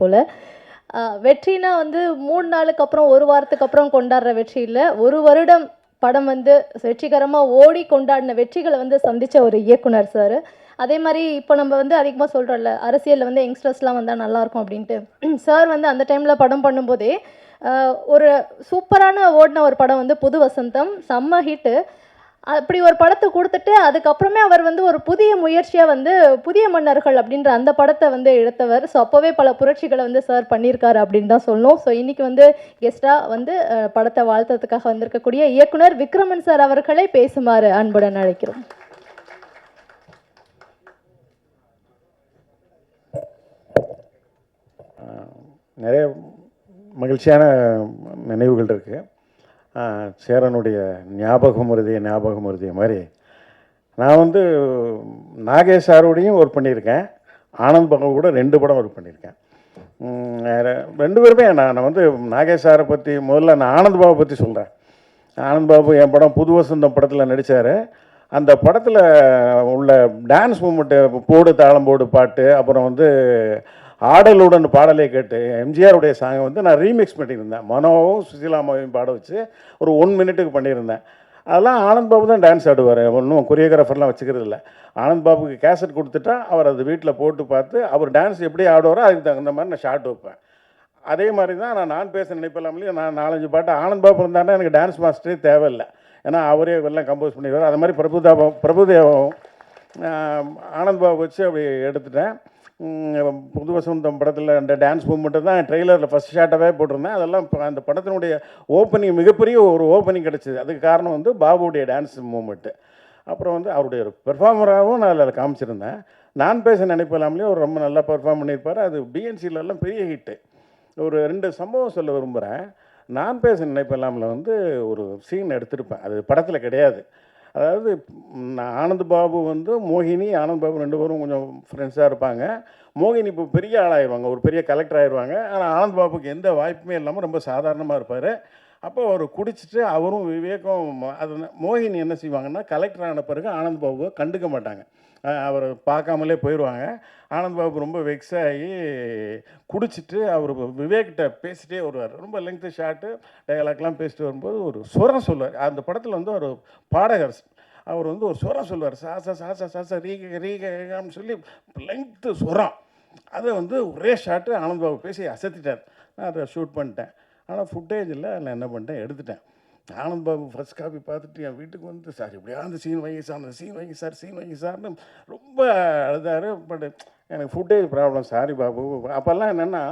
போல். வெற்றினா வந்து மூணு நாளுக்கு அப்புறம் ஒரு வாரத்துக்கு அப்புறம் கொண்டாடுற வெற்றி இல்லை. ஒரு வருடம் படம் வந்து வெற்றிகரமாக ஓடி கொண்டாடின வெற்றிகளை வந்து சந்தித்த ஒரு இயக்குனர் சார் அதே மாதிரி இப்போ நம்ம வந்து அதிகமாக சொல்கிறோம்ல அரசியலில் வந்து யங்ஸ்டர்ஸ்லாம் வந்தால் நல்லாயிருக்கும் அப்படின்ட்டு. சார் வந்து அந்த டைமில் படம் பண்ணும்போதே ஒரு சூப்பரான ஓடின ஒரு படம் வந்து புது வசந்தம். செம்ம ஹிட்டு அப்படி ஒரு படத்தை கொடுத்துட்டு அதுக்கப்புறமே அவர் வந்து ஒரு புதிய முயற்சியாக வந்து புதிய மன்னர்கள் அப்படின்ற அந்த படத்தை வந்து எடுத்தவர். ஸோ அப்போவே பல புரட்சிகளை வந்து சார் பண்ணியிருக்காரு அப்படின்னு தான் சொல்லணும். ஸோ இன்னைக்கு வந்து கெஸ்ட்டாக வந்து படத்தை வாழ்த்துறதுக்காக வந்திருக்கக்கூடிய இயக்குனர் விக்ரமன் சார் அவர்களை பேசுமாறு அன்புடன் அழைக்கிறோம். நிறைய மகிழ்ச்சியான நினைவுகள் இருக்குது சேரனுடைய ஞாபகம் மருதிய ஞாபகம் மருதிய மாதிரி. நான் வந்து நாகேஷ் சாரோடையும் ஒர்க் பண்ணியிருக்கேன். ஆனந்த் பாபு கூட ரெண்டு படம் ஒர்க் பண்ணியிருக்கேன். ரெண்டு பேருமே நான் நான் வந்து நாகேஷ் சாரை பற்றி முதல்ல நான் ஆனந்த் பாபு பற்றி சொல்கிறேன் ஆனந்த் பாபு என் படம் புது வசந்தம் படத்தில் நடித்தார் அந்த படத்தில் உள்ள டான்ஸ் மூமெண்ட்டு போடு தாளம் போடு பாட்டு அப்புறம் வந்து ஆடலுடன் பாடலை கேட்டு எம்ஜிஆருடைய சாங்கை வந்து நான் ரீமிக்ஸ் பண்ணியிருந்தேன். மனோவும் சுசிலாமாவையும் பாட வச்சு ஒரு ஒன் மினிட்டுக்கு பண்ணியிருந்தேன். அதெல்லாம் ஆனந்த் பாபு தான் டான்ஸ் ஆடுவார். ஒன்றும் கொரியோகிராஃபர்லாம் வச்சுக்கிறது இல்லை. ஆனந்த் பாபுக்கு கேசட் கொடுத்துட்டா அவர் அது வீட்டில் போட்டு பார்த்து அவர் டான்ஸ் எப்படி ஆடுவாரோ அதுக்கு தகுந்த மாதிரி நான் ஷார்ட் வைப்பேன். அதே மாதிரி தான் நான் நான் பேச நினைப்பலாமலே நான் நாலஞ்சு பாட்டு ஆனந்த் பாபு இருந்தாருன்னா எனக்கு டான்ஸ் மாஸ்டரே தேவையில்லை. ஏன்னா அவரே எல்லாம் கம்போஸ் பண்ணிடுவார். அது மாதிரி பிரபுதாபம் பிரபுதேவம் ஆனந்த் பாபு வச்சு அப்படி எடுத்துட்டேன். புது வசந்தம் படத்தில் அந்த டான்ஸ் மூமெண்ட்டு தான் ட்ரெய்லரில் ஃபஸ்ட் ஷாட்டாகவே போட்டிருந்தேன். அதெல்லாம் இப்போ அந்த படத்தினுடைய ஓப்பனிங் மிகப்பெரிய ஒரு ஓப்பனிங் கிடச்சிது. அதுக்கு காரணம் வந்து பாபுடைய டான்ஸ் மூமெண்ட்டு அப்புறம் வந்து அவருடைய ஒரு பெர்ஃபார்மராகவும் நான் அதில் காமிச்சிருந்தேன். நான் பேச நினைப்பில்லாமலே அவர் ரொம்ப நல்லா பெர்ஃபார்ம் பண்ணியிருப்பார். அது பிஎன்சிலெல்லாம் பெரிய ஹிட்டு ஒரு ரெண்டு சம்பவம் சொல்ல விரும்புகிறேன் நான் பேச நினைப்பில்லாமல் வந்து ஒரு சீன் எடுத்திருப்பேன். அது படத்தில் கிடையாது. அதாவது நான் ஆனந்த் பாபு வந்து மோகினி ஆனந்த் பாபு ரெண்டு பேரும் கொஞ்சம் ஃப்ரெண்ட்ஸாக இருப்பாங்க. மோகினி இப்போ பெரிய ஆளாயிருவாங்க ஒரு பெரிய கலெக்டர் ஆயிடுவாங்க ஆனால் ஆனந்த் பாபுக்கு எந்த வாய்ப்புமே இல்லாமல் ரொம்ப சாதாரணமாக இருப்பார். அப்போ அவர் குடிச்சிட்டு அவரும் விவேகம் அது மோகினி என்ன செய்வாங்கன்னா கலெக்டர் ஆன பிறகு ஆனந்த் பாபுவை கண்டுக்க மாட்டாங்க. அவர் பார்க்காமலே போயிடுவாங்க ஆனந்த் பாபு ரொம்ப வெக்ஸ் ஆகி குடிச்சிட்டு அவர் விவேக்கிட்ட பேசிட்டே வருவார். ரொம்ப லெங்க்த்து ஷார்ட்டு டயலாக்லாம் பேசிட்டு வரும்போது ஒரு சுரம் சொல்லுவார். அந்த படத்தில் வந்து ஒரு பாடகர் அவர் வந்து ஒரு சுரம் சொல்லுவார். சாசா சாசா சாசா ரீக ரீகான்னு சொல்லி லெங்க்த்து சுரம். அதை வந்து ஒரே ஷார்ட்டு ஆனந்த் பாபு பேசி அசத்திட்டார். நான் அதை ஷூட் பண்ணிட்டேன். ஆனால் ஃபுட்டேஜில் நான் என்ன பண்ணிட்டேன்? எடுத்துட்டேன். ஆனந்த் பாபு ஃபர்ஸ்ட் காப்பி பார்த்துட்டு என் வீட்டுக்கு வந்து சார் இப்படியா அந்த சீன் வாங்கி சார் அந்த சீன் வாங்கி சார் சீன் வாங்கி சார்னு ரொம்ப அழுதார். பட் எனக்கு ஃபுட்டேஜ் ப்ராப்ளம் சாரி பாபு. அப்போல்லாம் என்னென்னா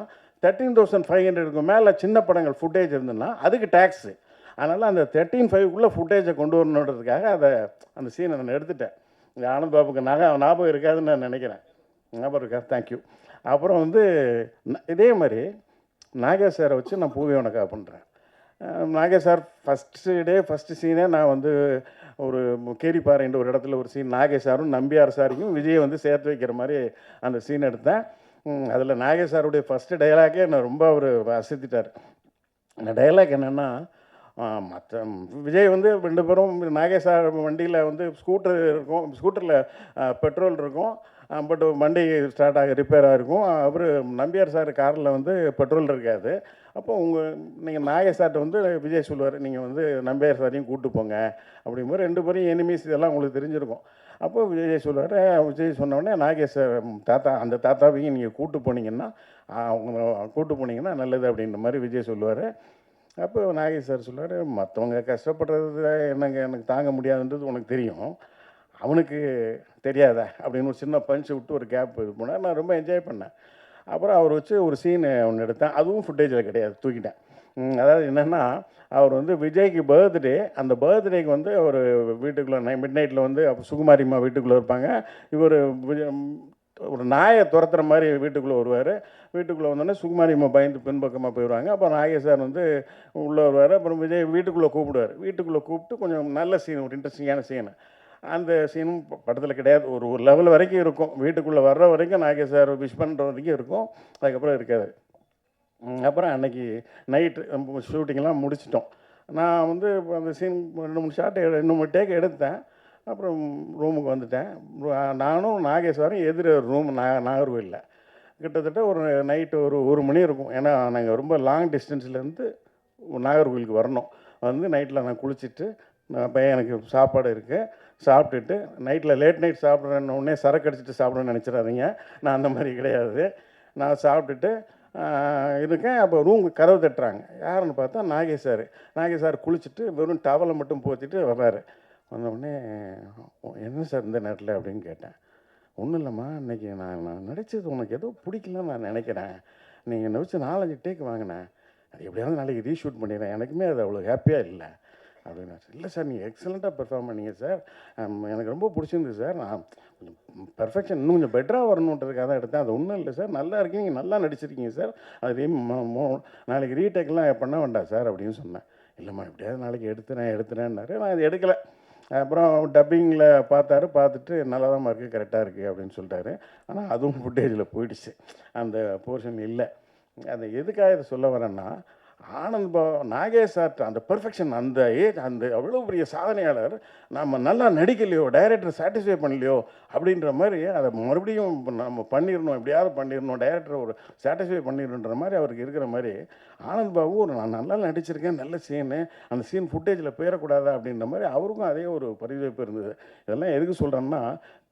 தேர்ட்டீன் தௌசண்ட் ஃபைவ் ஹண்ட்ரடுக்கு மேலே சின்ன படங்கள் ஃபுட்டேஜ் இருந்ததுன்னா அதுக்கு டேக்ஸு அதனால் அந்த தேர்ட்டீன் ஃபைவ்க்குள்ளே ஃபுட்டேஜை கொண்டு வரணுன்றதுக்காக அதை அந்த சீனை நான் எடுத்துட்டேன். இந்த ஆனந்த் பாபுக்கு நகை ஞாபகம் இருக்காதுன்னு நான் நினைக்கிறேன். ஞாபகம் இருக்கா? தேங்க்யூ அப்புறம் வந்து இதே மாதிரி நாகேஸ்வரை வச்சு நான் பூவி உனக்கா பண்ணுறேன் Nagesh sir first day first சீனே நான் வந்து ஒரு கேரிப்பாறைன்ற ஒரு இடத்துல ஒரு சீன் நாகேஷ் சாரும் நம்பியார் சாரையும் விஜயை வந்து சேர்த்து வைக்கிற மாதிரி அந்த சீன் எடுத்தேன். அதில் நாகேஷ் சாருடைய ஃபஸ்ட்டு டயலாக்கே என்னை ரொம்ப அவர் அசத்திட்டார். அந்த டைலாக் என்னென்னா மற்ற விஜய் வந்து ரெண்டு பேரும் நாகேஷ் சார் வண்டியில் வந்து ஸ்கூட்டர் இருக்கும் ஸ்கூட்டரில் பெட்ரோல் இருக்கும். பட் வண்டி ஸ்டார்ட் ஆக ரிப்பேர் ஆகிருக்கும் அவர் நம்பியார் சார் காரில் வந்து பெட்ரோல் இருக்காது. அப்போ உங்கள் நீங்கள் நாகேஷ் சார்ட்ட வந்து விஜய் சொல்லுவார் நீங்கள் வந்து நம்பியார் சாரையும் கூப்பிட்டு போங்க. அப்படிங்கும்போது ரெண்டு பேரும் எனிமீஸ் இதெல்லாம் உங்களுக்கு தெரிஞ்சிருக்கும். அப்போ விஜய் சொல்லுவார் விஜய் சொன்னோடனே நாகேஷ் சார், தாத்தா அந்த தாத்தாவையும் நீங்கள் கூப்பிட்டு போனீங்கன்னா அவங்க கூப்பிட்டு போனீங்கன்னா நல்லது. அப்படின்ற மாதிரி விஜய் சொல்லுவார். அப்போ நாகேஷ் சார் சொல்லுவார் மற்றவங்க கஷ்டப்படுறது என்னங்க எனக்கு தாங்க முடியாதுன்றது உனக்கு தெரியும். அவனுக்கு தெரியாதா? அப்படின்னு ஒரு சின்ன பஞ்சு விட்டு ஒரு கேப் இது போனால் நான் ரொம்ப என்ஜாய் பண்ணேன். அப்புறம் அவர் வச்சு ஒரு சீன் ஒன்று எடுத்தேன். அதுவும் ஃபுட்டேஜில் கிடையாது. தூக்கிட்டேன். அதாவது என்னென்னா அவர் வந்து விஜய்க்கு பர்த்டே அந்த பர்த்டேக்கு வந்து அவர் வீட்டுக்குள்ளே நை மிட் நைட்டில் வந்து அப்போ சுகுமாரிம்மா வீட்டுக்குள்ளே இருப்பாங்க. இவர் ஒரு நாயை துரத்துற மாதிரி வீட்டுக்குள்ளே வருவார். வீட்டுக்குள்ளே வந்தோடனே சுகுமாரியம்மா பயந்து பின்பக்கமாக போயிடுவாங்க அப்போ நாகேஷ் சார் வந்து உள்ளே வருவார். அப்புறம் விஜய் வீட்டுக்குள்ளே கூப்பிடுவார். வீட்டுக்குள்ளே கூப்பிட்டு கொஞ்சம் நல்ல சீன் ஒரு இன்ட்ரெஸ்டிங்கான சீனை அந்த சீனும் படத்தில் கிடையாது. ஒரு ஒரு லெவல் வரைக்கும் இருக்கும். வீட்டுக்குள்ளே வர்ற வரைக்கும் நாகே சார் விஷ் பண்ணுற வரைக்கும் இருக்கும். அதுக்கப்புறம் இருக்காது அப்புறம் அன்னைக்கு நைட்டு ஷூட்டிங்லாம் முடிச்சிட்டோம். நான் வந்து இப்போ அந்த சீன் ரெண்டு மூணு ஷாட் ரெண்டு மூணு டேக் எடுத்தேன். அப்புறம் ரூமுக்கு வந்துட்டேன். நானும் நாகேஸ்வரம் எதிர ரூம் நா நாகர்கோவிலில். கிட்டத்தட்ட ஒரு நைட்டு ஒரு ஒரு மணி இருக்கும். ஏன்னா நாங்கள் ரொம்ப லாங் டிஸ்டன்ஸ்லேருந்து நாகர்கோவிலுக்கு வரணும். வந்து நைட்டில் நான் குளிச்சுட்டு நான் பையன் எனக்கு சாப்பாடு இருக்குது சாப்பிட்டுட்டு நைட்டில் லேட் நைட் சாப்பிட்றேன்னு உடனே சரக்கு அடிச்சிட்டு சாப்பிடணும்னு நினச்சிடாதீங்க. நான் அந்த மாதிரி கிடையாது. நான் சாப்பிட்டுட்டு இருக்கேன். அப்போ ரூம் கதவு தட்டுறாங்க. யாருன்னு பார்த்தா நாகேஷ் சார். நாகேஷ் சார் குளிச்சுட்டு வெறும் டவலை மட்டும் போத்திட்டு வர்றாரு. வந்த என்ன சார் இந்த நேரத்தில்? அப்படின்னு கேட்டேன். ஒன்றும் இல்லைம்மா. இன்னைக்கு நான் நான் நடித்தது உனக்கு ஏதோ பிடிக்கலன்னு நான் நினைக்கிறேன். நீங்கள் என்னை வச்சு நாலஞ்சு டேக் வாங்கினேன். அது எப்படியாவது நாளைக்கு ரீஷூட் பண்ணிடுறேன். எனக்குமே அது அவ்வளோ ஹாப்பியாக இல்லை. அப்படின்னு இல்லை சார் நீங்கள் எக்ஸலண்ட்டாக பெர்ஃபார்ம் பண்ணீங்க சார். எனக்கு ரொம்ப பிடிச்சிருந்தது சார். நான் கொஞ்சம் பெர்ஃபெக்ஷன் இன்னும் கொஞ்சம் பெட்டராக வரணுன்றதுக்காக தான் எடுத்தேன். அது ஒன்றும் இல்லை சார். நல்லா இருக்கீங்க. நல்லா நடிச்சிருக்கீங்க சார். அதே நாளைக்கு ரீடேக்லாம் பண்ண வேண்டாம் சார் அப்படின்னு சொன்னேன். இல்லைம்மா எப்படியாவது நாளைக்கு எடுத்துறேன் எடுத்துனேன்னாரு நான் அது எடுக்கலை. அப்புறம் டப்பிங்கில் பார்த்தாரு. பார்த்துட்டு நல்லா தான் இருக்குது கரெக்டாக இருக்குது அப்படின்னு சொல்லிட்டாரு. ஆனால் அதுவும் ஃபுட்டேஜில் போயிடுச்சு. அந்த போர்ஷன் இல்லை. அது எதுக்காக இதை சொல்ல வரேன்னா ஆனந்த் பா நாகேஷ் சார் அந்த பெர்ஃபெக்ஷன் அந்த ஏஜ் அந்த அவ்வளோ பெரிய சாதனையாளர் நம்ம நல்லா நடிக்கலையோ டைரக்டர் சாட்டிஸ்ஃபை பண்ணலையோ அப்படின்ற மாதிரி அதை மறுபடியும் நம்ம பண்ணிடணும் எப்படியாவது பண்ணிடணும் டைரக்டர் ஒரு சாட்டிஸ்ஃபை பண்ணிடணுன்ற மாதிரி அவருக்கு இருக்கிற மாதிரி ஆனந்த் பாபு ஒரு நான் நல்லா நடிச்சிருக்கேன் நல்ல சீனு அந்த சீன் ஃபுட்டேஜில் போயிடக்கூடாதா அப்படின்ற மாதிரி அவருக்கும் அதே ஒரு பரிதவிப்பு இருந்தது. இதெல்லாம் எதுக்கு சொல்கிறேன்னா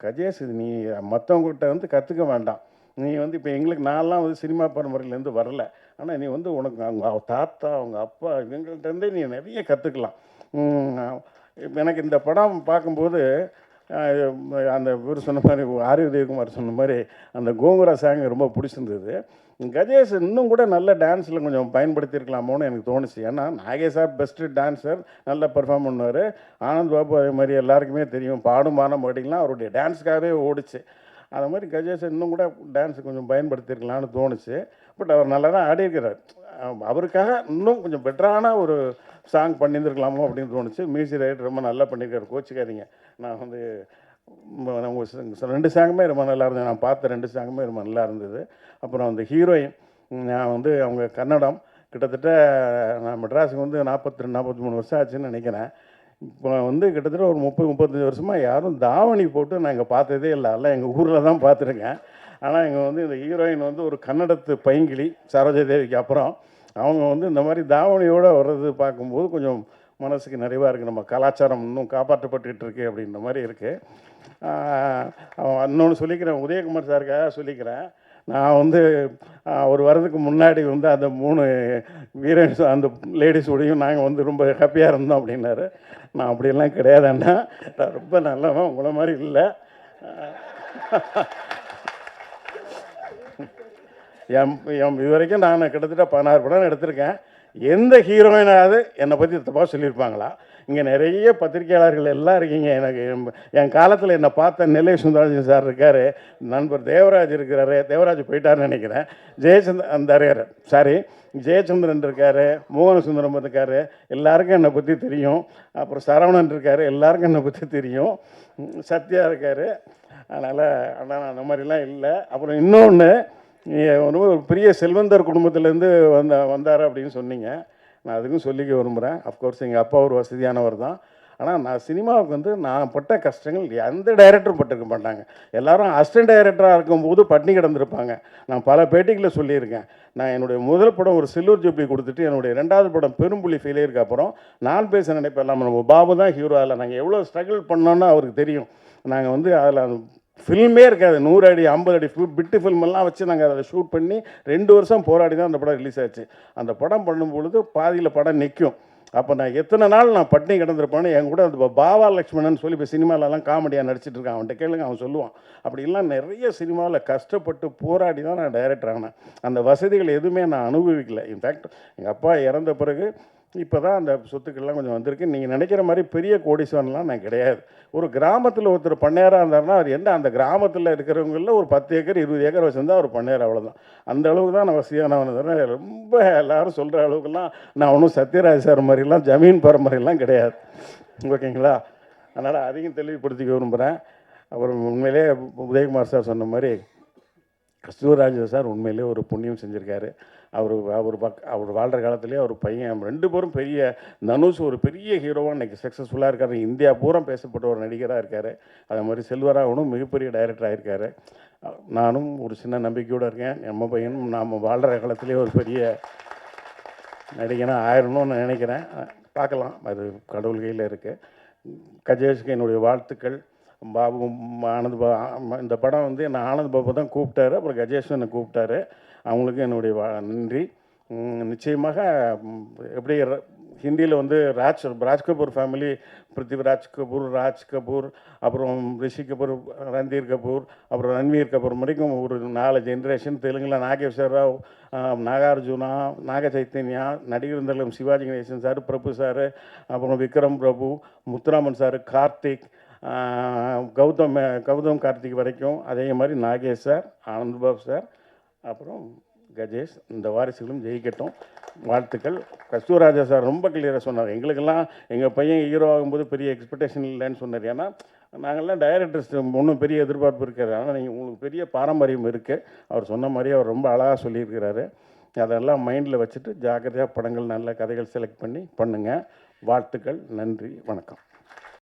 கஜேஷ் இது நீ மற்றவங்ககிட்ட வந்து கற்றுக்க வேண்டாம். நீ வந்து இப்போ எங்களுக்கு நான்லாம் வந்து சினிமா பரம்பரையிலேருந்து வரல. ஆனால் நீ வந்து உனக்கு அவங்க தாத்தா அவங்க அப்பா இவங்கள்ட்டேருந்தே நீ நிறைய கற்றுக்கலாம் எனக்கு இந்த படம் பார்க்கும்போது அந்த இவர் சொன்ன மாதிரி ஆரி உதயகுமார் சொன்ன மாதிரி அந்த கோங்குரா சாங் ரொம்ப பிடிச்சிருந்தது. கஜேஷ் இன்னும் கூட நல்ல டான்ஸில் கொஞ்சம் பயன்படுத்தியிருக்கலாமோன்னு எனக்கு தோணுச்சு. ஏன்னா நாகேஷா பெஸ்ட்டு டான்ஸர் நல்லா பெர்ஃபார்ம் பண்ணுவார். ஆனந்த் பாபு அதே மாதிரி எல்லாருக்குமே தெரியும். பாடும் பாடம் பாடிக்கலாம் அவருடைய டான்ஸுக்காகவே ஓடிச்சு. அந்த மாதிரி கஜேஷ் இன்னும் கூட டான்ஸ் கொஞ்சம் பயன்படுத்தியிருக்கலாம்னு தோணுச்சு. பட் அவர் நல்லா தான் ஆடியிருக்கிறார் அவருக்காக இன்னும் கொஞ்சம் பெட்டரான ஒரு சாங் பண்ணியிருந்துருக்கலாமோ அப்படின்னு தோணுச்சு. மியூசிக் ரைட் ரொம்ப நல்லா பண்ணியிருக்காரு. கோச்சிக்காதீங்க. நான் வந்து ம- ரெண்டு சாங்குமே ரொம்ப நல்லா இருந்தது. நான் பார்த்த ரெண்டு சாங்குமே ரொம்ப நல்லா இருந்தது. அப்புறம் அந்த ஹீரோயின் நான் வந்து அவங்க கன்னடம். கிட்டத்தட்ட நான் மெட்ராஸுக்கு வந்து நாற்பத்தி ரெண்டு நாற்பத்தி மூணு வருஷம் ஆச்சுன்னு நினைக்கிறேன். இப்போ வந்து கிட்டத்தட்ட ஒரு முப்பது முப்பத்தஞ்சு வருஷமாக யாரும் தாவணி போட்டு நான் இங்கே பார்த்ததே இல்லை. எல்லாம் எங்கள் ஊரில் தான் பார்த்துருக்கேன். ஆனால் இங்கே வந்து இந்த ஹீரோயின் வந்து ஒரு கன்னடத்து பைங்கிலி சரோஜா தேவிக்கு அப்புறம் அவங்க வந்து இந்த மாதிரி தாவணியோடு வர்றது பார்க்கும்போது கொஞ்சம் மனசுக்கு நிறைவாக இருக்குது நம்ம கலாச்சாரம் இன்னும் காப்பாற்றப்பட்டுக்கிட்டு இருக்கு அப்படின்ற மாதிரி இருக்குது இன்னொன்று சொல்லிக்கிறேன். உதயகுமார் சாருக்காக சொல்லிக்கிறேன். நான் வந்து அவர் வர்றதுக்கு முன்னாடி வந்து அந்த மூணு வீரன்ஸ் அந்த லேடிஸோடையும் நாங்கள் வந்து ரொம்ப ஹாப்பியாக இருந்தோம் அப்படின்னாரு. நான் அப்படியெல்லாம் கிடையாதுண்ணா நான் ரொம்ப நல்லவன் உங்களை மாதிரி இல்லை. என் என் இது வரைக்கும் நான் கிட்டத்தட்ட பதினாறு படம் எடுத்திருக்கேன். எந்த ஹீரோயினாவது என்னை பற்றி தப்பாக சொல்லியிருப்பாங்களா? இங்கே நிறைய பத்திரிகையாளர்கள் எல்லாம் இருக்கீங்க. எனக்கு என்- என் காலத்தில் என்னை பார்த்த நெல்லை சுந்தரராஜன் சார் இருக்கார். நண்பர் தேவராஜ் இருக்கிறாரு. தேவராஜ் போயிட்டாருன்னு நினைக்கிறேன். ஜெயச்சந்திரன் அந்த இருக்காரு சாரி ஜெயச்சந்திரன் இருக்கார். மோகன சுந்தரம் இருக்கார். எல்லாருக்கும் என்னை பற்றி தெரியும். அப்புறம் சரவணன் இருக்கார். எல்லாருக்கும் என்னை பற்றி தெரியும். சத்யா இருக்கார். அதனால் ஆனால் அந்த மாதிரிலாம் இல்லை. அப்புறம் இன்னொன்று ஒரு பெரிய செல்வந்தர் குடும்பத்துலேருந்து வந்த வந்தார் அப்படின்னு சொன்னீங்க. நான் அதுக்கும் சொல்லிக்க விரும்புகிறேன் அஃப்கோர்ஸ் எங்கள் அப்பா ஒரு வசதியானவர் தான். ஆனால் நான் சினிமாவுக்கு வந்து நான் பட்ட கஷ்டங்கள் எந்த டைரக்டரும் பட்டிருக்க மாட்டாங்க. எல்லாரும் அசிஸ்டன்ட் டைரக்டராக இருக்கும்போது பட்டினி கிடந்திருப்பாங்க. நான் பல பேட்டிகளை சொல்லியிருக்கேன். நான் என்னுடைய முதல் படம் ஒரு சில்வர் ஜூப்ளி கொடுத்துட்டு என்னுடைய ரெண்டாவது படம் பெரும்புலி ஃபெயிலியருக்கு அப்புறம் நான் பேச நினைப்பேன் நம்ம பாபு தான் ஹீரோ அதில் நாங்கள் எவ்வளோ ஸ்ட்ரகிள் பண்ணோன்னு அவருக்கு தெரியும். நாங்கள் வந்து அதில் ஃபில்மே இருக்காது. நூறு அடி ஐம்பது அடி பிட்டு ஃபில்மெல்லாம் வச்சு நாங்கள் அதை ஷூட் பண்ணி ரெண்டு வருஷம் போராடி தான் அந்த படம் ரிலீஸ் ஆச்சு. அந்த படம் பண்ணும்பொழுது பாதியில் படம் நிற்கும் அப்போ நான் எத்தனை நாள் நான் பட்னி கிடந்திருப்பேன்னு என் கூட அந்த பாவா லக்ஷ்மணன் சொல்லி இப்போ சினிமாலெல்லாம் காமெடியாக நடிச்சிட்டு இருக்கான். அவன்கிட்ட கேளுங்க அவன் சொல்லுவான். அப்படிலாம் நிறைய சினிமாவில் கஷ்டப்பட்டு போராடி தான் நான் டைரக்டர் ஆனேன். அந்த வசதிகள் எதுவுமே நான் அனுபவிக்கல. இன்ஃபேக்ட் எங்கள் அப்பா இறந்த பிறகு இப்போ தான் அந்த சொத்துக்கள்லாம் கொஞ்சம் வந்திருக்கு. நீங்கள் நினைக்கிற மாதிரி பெரிய கோடீஸ்வரன்லாம் நான் கிடையாது. ஒரு கிராமத்தில் ஒருத்தர் பண்ணையாராக இருந்தார்னா அவர் என்ன அந்த கிராமத்தில் இருக்கிறவங்களில் ஒரு பத்து ஏக்கர் இருபது ஏக்கர் வச்சுருந்தா அவர் பண்ணையார் அவ்வளோதான் அந்த அளவுக்கு தான் நான் வசதியானவன் ரொம்ப எல்லாரும் சொல்கிற அளவுக்குலாம் நான் ஒன்றும் சத்யராஜ் சார் மாதிரிலாம் ஜமீன் பரம்பரைலாம் கிடையாது. ஓகேங்களா? அதனால் அதையும் தெளிவுபடுத்திக்க விரும்புகிறேன் அப்புறம் உண்மையிலே உதயகுமார் சார் சொன்ன மாதிரி கஸ்தூராஜா சார் உண்மையிலே ஒரு புண்ணியம் செஞ்சுருக்காரு. அவர் அவர் பக் அவர் வாழ்கிற காலத்திலே அவர் பையன் ரெண்டு பேரும் பெரிய தனுஷ் ஒரு பெரிய ஹீரோவாக இன்றைக்கி சக்ஸஸ்ஃபுல்லாக இருக்காரு. இந்தியா பூரா பேசப்பட்ட ஒரு நடிகராக இருக்கார். அதே மாதிரி செல்வராகவனும் மிகப்பெரிய டைரக்டர் இருக்கார் நானும் ஒரு சின்ன நம்பிக்கையோடு இருக்கேன். நம்ம பையனும் நாம் வாழ்கிற காலத்திலே ஒரு பெரிய நடிகனாக ஆயிரணும்னு நினைக்கிறேன். பார்க்கலாம். அது கடவுள் கையில் இருக்குது கஜேஷ்க்கு என்னுடைய வாழ்த்துக்கள். பாபு ஆனந்த் பா இந்த படம் வந்து என்ன ஆனந்த் பாபு தான் கூப்பிட்டாரு. அப்புறம் கஜேஷ் என்னை கூப்பிட்டாரு. அவங்களுக்கு என்னுடைய நன்றி. நிச்சயமாக எப்படி ஹிந்தியில் வந்து ராஜ் ராஜ் கபூர் ஃபேமிலி பிருத்திவிராஜ் கபூர் ராஜ் கபூர் அப்புறம் ரிஷி கபூர் ரந்தீர் கபூர் அப்புறம் ரன்வீர் கபூர் வரைக்கும் ஒரு நாலு ஜென்ரேஷன் தெலுங்கில் நாகேஸ்வர் ராவ் நாகார்ஜுனா நாக சைத்தன்யா நடிகர் தலம் சிவாஜி கணேசன் சார் பிரபு சார் அப்புறம் விக்ரம் பிரபு முத்துராமன் சார் கார்த்திக் கௌதம் கௌதம் கார்த்திக் வரைக்கும் அதே மாதிரி நாகேஷ் சார் ஆனந்த்பாப் சார் அப்புறம் கஜேஷ் இந்த வாரிசுகளும் ஜெயிக்கட்டும். வாழ்த்துக்கள். கஸ்தூராஜா சார் ரொம்ப கிளியராக சொன்னார். எங்களுக்கெல்லாம் எங்கள் பையன் ஹீரோ ஆகும்போது பெரிய எக்ஸ்பெக்டேஷன் இல்லைன்னு சொன்னார். ஏன்னா நாங்கள்லாம் டைரக்டர்ஸ் ஒன்றும் பெரிய எதிர்பார்ப்பு இருக்காது. ஆனால் நீங்கள் உங்களுக்கு பெரிய பாரம்பரியம் இருக்குது அவர் சொன்ன மாதிரி அவர் ரொம்ப அழகாக சொல்லியிருக்கிறாரு. அதெல்லாம் மைண்டில் வச்சுட்டு ஜாக்கிரதையாக படங்கள் நல்ல கதைகள் செலக்ட் பண்ணி பண்ணுங்கள் வாழ்த்துக்கள். நன்றி. வணக்கம்.